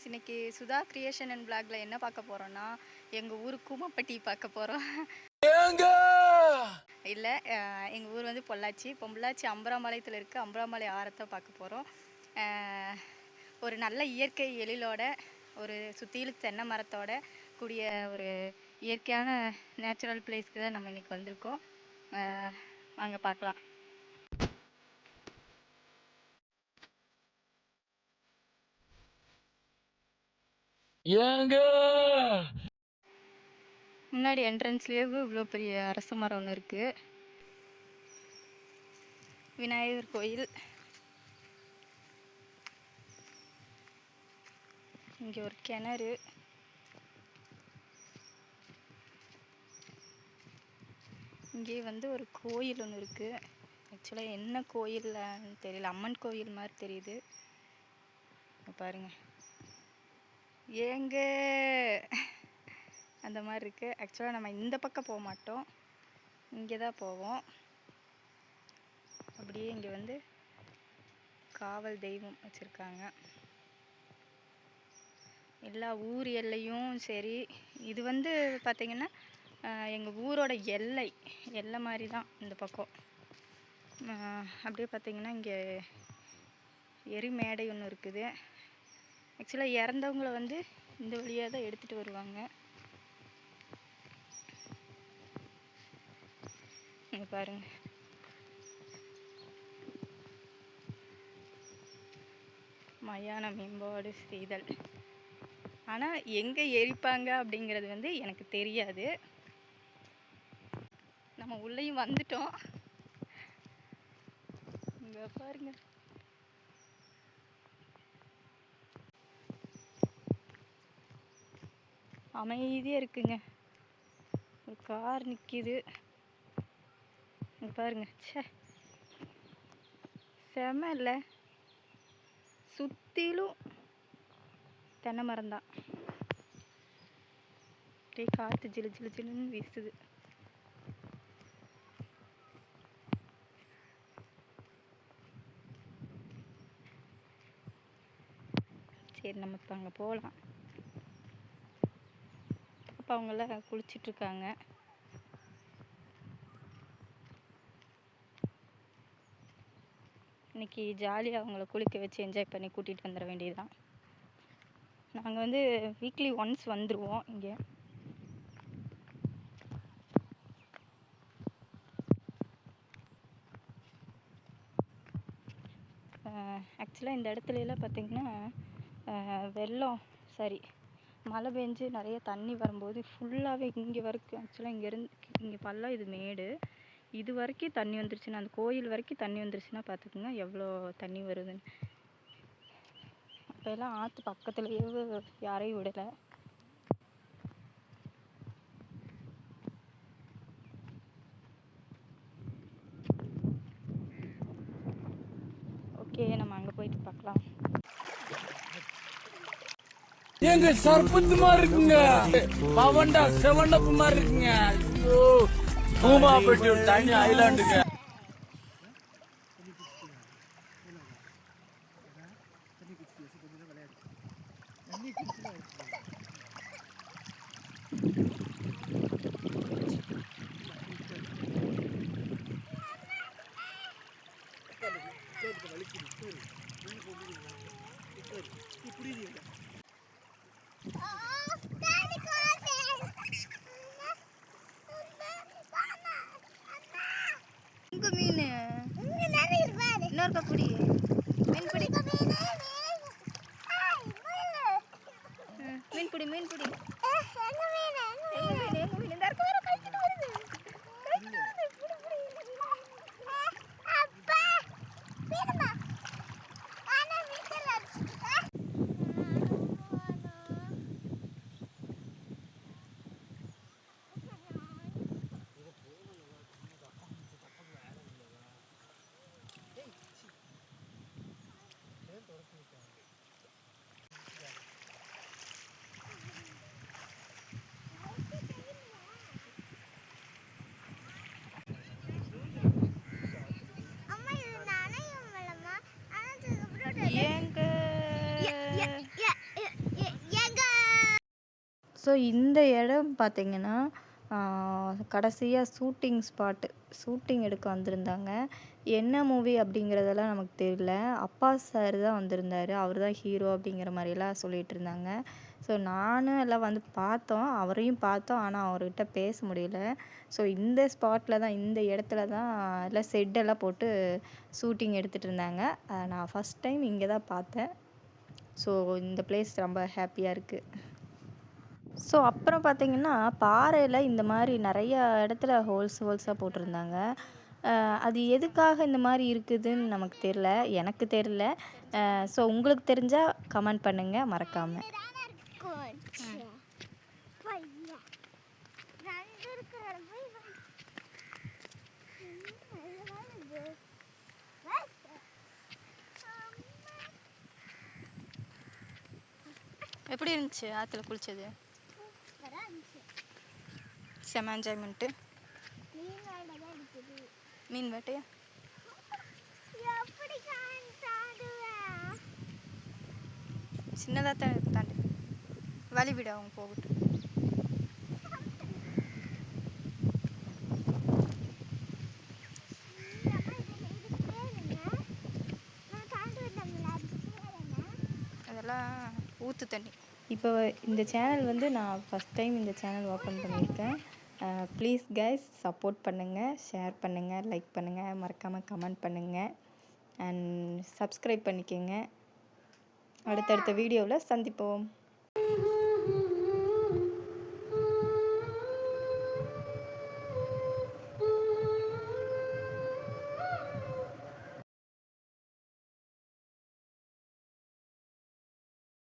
Friends இன்னைக்கு Sudha creation and பிளாக்ல என்ன பார்க்க போறோம்னா எங்க ஊர் கூமப்பட்டி பார்க்க போறோம். இல்லை எங்கள் ஊர் வந்து பொள்ளாச்சி. பொள்ளாச்சி அம்பராம்பாளையத்தில் இருக்க. அம்பராம்பாளை ஆரத்தை பார்க்க போகிறோம் ஒரு நல்ல இயற்கை எழிலோட ஒரு சுற்றிலும் தென்னை மரத்தோட கூடிய ஒரு இயற்கையான நேச்சுரல் பிளேஸ்க்கு தான் நம்ம இன்னைக்கு வந்திருக்கோம். வாங்க பார்க்கலாம். ஏங்க! முன்னாடி என்ட்ரன்ஸ்லேயே இவ்வளோ பெரிய அரச மரம் ஒன்று இருக்குது விநாயகர் கோயில். இங்கே ஒரு கிணறு. இங்கே வந்து ஒரு கோயில் ஒன்று இருக்குது ஆக்சுவலாக என்ன கோயில்னு தெரியல. அம்மன் கோயில் மாதிரி தெரியுது. பாருங்கள் ஏங்க? அந்த மாதிரி இருக்குது ஆக்சுவலாக நம்ம இந்த பக்கம் போக மாட்டோம். இங்கே தான் போவோம். அப்படியே இங்கே வந்து காவல் தெய்வம் வச்சுருக்காங்க. எல்லா ஊர் எல்லையும் சரி. இது வந்து பார்த்திங்கன்னா எங்கள் ஊரோட எல்லை. எல்லை மாதிரி தான் இந்த பக்கம். அப்படியே பார்த்திங்கன்னா இங்கே எரிமேடை ஒன்று இருக்குது. ஆக்சுவலாக இறந்தவங்கள வந்து இந்த வழியாக தான் எடுத்துகிட்டு வருவாங்க. இங்கே பாருங்க. மயான மேம்பாடு செய்தல். ஆனால் எங்கே எரிப்பாங்க அப்படிங்கிறது வந்து எனக்கு தெரியாது. நம்ம உள்ளேயும் வந்துட்டோம். இங்கே பாருங்கள் அமைதியாக இருக்குங்க. ஒரு கார் நிற்கிது பாருங்க. ச்சே. செம இல்லை. சுற்றிலும் தென்னை மரம் தான். அப்படியே காற்று ஜிலு ஜிலு ஜிலுன்னு வீசுது. சரி நம்ம இப்போ அங்கே போகலாம் அப்போ அவங்கெல்லாம் குளிச்சிட்ருக்காங்க. இன்னைக்கு ஜாலியாக அவங்கள குளிக்க வச்சு என்ஜாய் பண்ணி கூட்டிகிட்டு வந்துட வேண்டியதுதான். நாங்கள் வந்து வீக்லி ஒன்ஸ் வந்துடுவோம் இங்கே. ஆக்சுவலாக இந்த இடத்துல எல்லாம் வெள்ளம் சரி. மழை பெஞ்சு நிறைய தண்ணி வரும்போது ஃபுல்லாகவே இங்கே வரைக்கும் ஆக்சுவலாக இங்கேருந்து இங்கே பள்ளம் இது மேடு. இது வரைக்கும் தண்ணி வந்துருச்சுன்னா அந்த கோயில் வரைக்கும் தண்ணி வந்துருச்சுன்னா பார்த்துக்குங்க எவ்வளோ தண்ணி வருதுன்னு. அப்போல்லாம் ஆற்று பக்கத்துலேயே யாரையும் விடலை. ஓகே நம்ம அங்கே போயிட்டு பார்க்கலாம். எங்க சர்பத்து மாதிரி இருக்குங்க. பவண்டா செவண்டப்பு மாதிரி இருக்குங்க. ஐயோ பூமாப்பட்டி தனி ஐலாண்டுங்க. புரியுது மீன். இன்னொருக்கா பிடி மீன் பிடி ம், மீன் பிடி மீன் பிடி எங்க மீன் எங்க மீன் இந்த இருக்க வேற கழிச்சிட்டு வருது கழிச்சிட்டு வருது பிடி பிடி ஸோ இந்த இடம் பார்த்தீங்கன்னா கடைசியாக ஷூட்டிங் ஸ்பாட்டு ஷூட்டிங் எடுக்க வந்திருந்தாங்க. என்ன மூவி அப்படிங்கிறதெல்லாம் நமக்கு தெரியல. அப்பா சார் தான் வந்திருந்தார். அவர் தான் ஹீரோ அப்படிங்கிற மாதிரிலாம் சொல்லிகிட்டு இருந்தாங்க. ஸோ நானும் எல்லாம் வந்து பார்த்தோம். அவரையும் பார்த்தோம். ஆனால் அவர்கிட்ட பேச முடியல. ஸோ இந்த ஸ்பாட்டில் தான் இந்த இடத்துல தான் எல்லாம் செட்டெல்லாம் போட்டு ஷூட்டிங் எடுத்துகிட்டு இருந்தாங்க. நான் ஃபஸ்ட் டைம் இங்கே தான் பார்த்தேன். ஸோ இந்த பிளேஸ் ரொம்ப ஹாப்பியாக இருக்குது ஸோ அப்புறம் பார்த்தீங்கன்னா பாறையில் இந்த மாதிரி நிறைய இடத்துல ஹோல்ஸ் ஹோல்ஸாக போட்டிருந்தாங்க. அது எதுக்காக இந்த மாதிரி இருக்குதுன்னு நமக்கு தெரில எனக்கு தெரில ஸோ உங்களுக்கு தெரிஞ்சால் கமெண்ட் பண்ணுங்கள் மறக்காமல் எப்படி இருந்துச்சு? ஆற்றுல குளிச்சது? செம என்ஜாய்மெண்ட்டு மீன் வேட்டையா? சின்னதாக தான் தாண்டி. வழி விட அவங்க போகட்டும். அதெல்லாம் ஊற்று தண்ணி. இப்போ இந்த சேனல் வந்து நான் ஃபஸ்ட் டைம் இந்த சேனல் ஓப்பன் பண்ணியிருக்கேன். ப்ளீஸ் கைஸ் சப்போர்ட் பண்ணுங்கள் ஷேர் பண்ணுங்கள் லைக் பண்ணுங்கள் மறக்காமல் கமெண்ட் பண்ணுங்கள் அண்ட் சப்ஸ்கிரைப் பண்ணிக்கோங்க. அடுத்தடுத்த வீடியோவில் சந்திப்போம்.